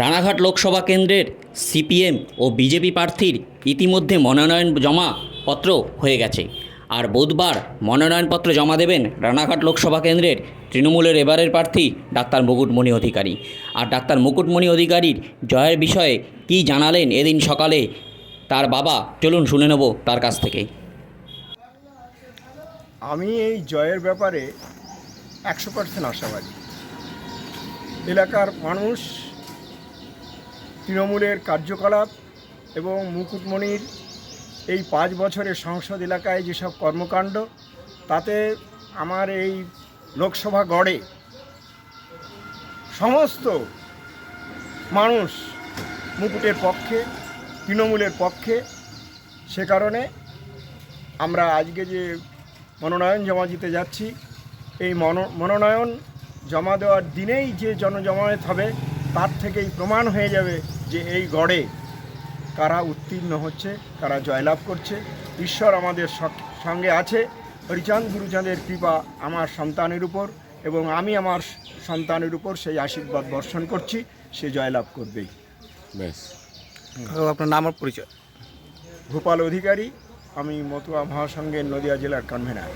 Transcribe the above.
রানাঘাট লোকসভা কেন্দ্রের সিপিএম ও বিজেপি প্রার্থীর ইতিমধ্যে মনোনয়ন জমা পত্র হয়ে গেছে। আর বুধবার মনোনয়নপত্র জমা দেবেন রানাঘাট লোকসভা কেন্দ্রের তৃণমূলের এবারের প্রার্থী ডাক্তার মুকুটমণি অধিকারী। আর ডাক্তার মুকুটমণি অধিকারীর জয়ের বিষয়ে কী জানালেন এদিন সকালে তার বাবা, চলুন শুনে নেব তার কাছ থেকেই আমি এই জয়ের ব্যাপারে একশো পার্সেন্ট আশাবাদী। এলাকার মানুষ তৃণমূলের কার্যকলাপ এবং মুকুটমণির এই পাঁচ বছরের সংসদ এলাকায় যেসব কর্মকাণ্ড, তাতে আমার এই লোকসভা গড়ে সমস্ত মানুষ মুকুটের পক্ষে, তৃণমূলের পক্ষে, সে কারণে আমরা আজকে যে মনোনয়ন জমা দিতে যাচ্ছি, এই মনো- মনোনয়ন জমা দেওয়ার দিনেই যে জনজমায়েত হবে তার থেকেই প্রমাণ হয়ে যাবে যে এই গড়ে কারা উত্তীর্ণ হচ্ছে কারা জয়লাভ করছে। ঈশ্বর আমাদের সঙ্গে আছে। হরিচাঁদ গুরুচাঁদের কৃপা আমার সন্তানের উপর এবং আমি আমার সন্তানের উপর সেই আশীর্বাদ বর্ষণ করছি সে জয়লাভ করবেই বেশ কাকু, আপনার নাম পরিচয়? ভূপাল অধিকারী আমি মতুয়া মহাসংঘের নদিয়া জেলার কনভেনার।